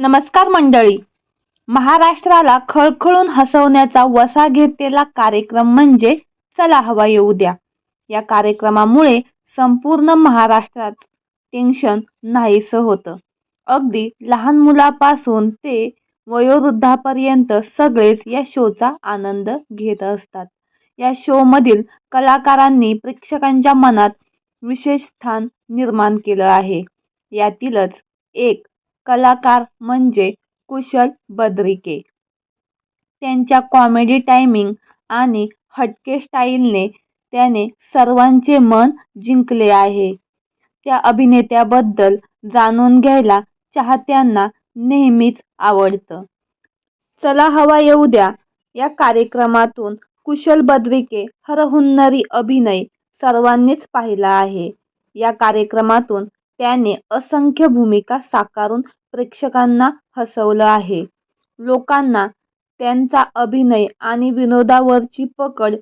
नमस्कार मंडळी. महाराष्ट्राला खळखळून हसवण्याचा वसा घेतलेला कार्यक्रम म्हणजे चला हवा येऊ द्या. या कार्यक्रमामुळे संपूर्ण महाराष्ट्रात टेन्शन नाहीसं होतं. अगदी लहान मुलापासून ते वयोवृद्धापर्यंत सगळेच या शोचा आनंद घेत असतात. या शोमधील कलाकारांनी प्रेक्षकांच्या मनात विशेष स्थान निर्माण केलं आहे. यातीलच एक कलाकार म्हणजे कुशल बद्रिके. त्यांच्या कॉमेडी टायमिंग आणि हटके स्टाईलने त्याने सर्वांचे मन जिंकले आहे. त्या अभिनेत्याबद्दल जाणून घ्यायला चाहत्यांना नेहमीच आवडतं. चला हवा येऊ द्या. या कार्यक्रमातून कुशल बद्रिके हरहुन्नरी अभिनय सर्वांनीच पाहिला आहे. या कार्यक्रमातून त्याने असंख्य भूमिका साकारून प्रेक्षकांना हसवलं आहे. लोकांना त्यांचा अभिनय आणि विनोदावरची पकड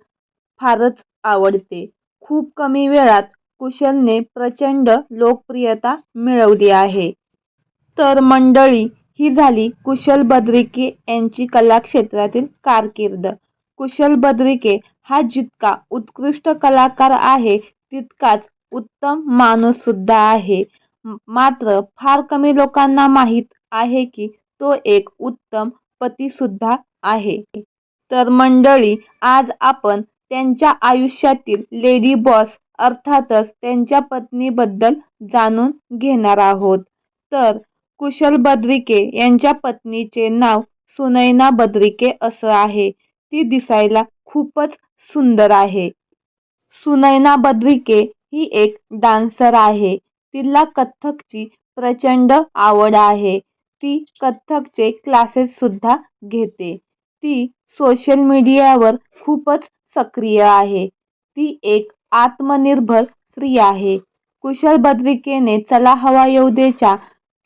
फारच आवडते. खूप कमी वेळात कुशलने प्रचंड लोकप्रियता मिळवली आहे. तर मंडळी ही झाली कुशल बद्रिके यांची कलाक्षेत्रातील कारकीर्द. कुशल बद्रिके हा जितका उत्कृष्ट कलाकार आहे तितकाच उत्तम माणूस सुद्धा आहे. मात्र फार कमी लोकांना माहीत आहे की तो एक उत्तम पती सुद्धा आहे. तर मंडळी आज आपण त्यांच्या आयुष्यातील लेडी बॉस अर्थातच त्यांच्या पत्नीबद्दल जाणून घेणार आहोत. तर कुशल बद्रिके यांच्या पत्नीचे नाव सुनैना बद्रिके असं आहे. ती दिसायला खूपच सुंदर आहे. सुनैना बद्रिके ही एक डान्सर आहे. तिला कथ्थकची प्रचंड आवड आहे. ती कथ्थकचे क्लासेस सुद्धा घेते. ती सोशल मीडियावर खूपच सक्रिय आहे. ती एक आत्मनिर्भर स्त्री आहे. कुशल बद्रिकेने चला हवा येऊ देच्या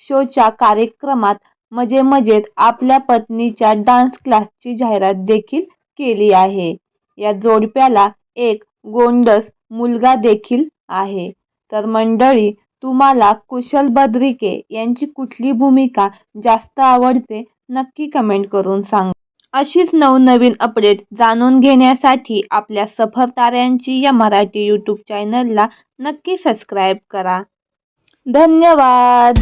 शोच्या कार्यक्रमात मजे मजेत आपल्या पत्नीच्या डान्स क्लासची जाहिरात देखील केली आहे. या जोडप्याला एक गोंडस मुलगा देखील आहे. तर मंडळी तुम्हाला कुशल बद्रिके यांची कुठली भूमिका जास्त आवडते नक्की कमेंट करून सांगा. अशीच नवनवीन अपडेट जाणून घेण्यासाठी आपल्या सफर ताऱ्यांची या मराठी यूट्यूब चॅनलला नक्की सबस्क्राईब करा. धन्यवाद!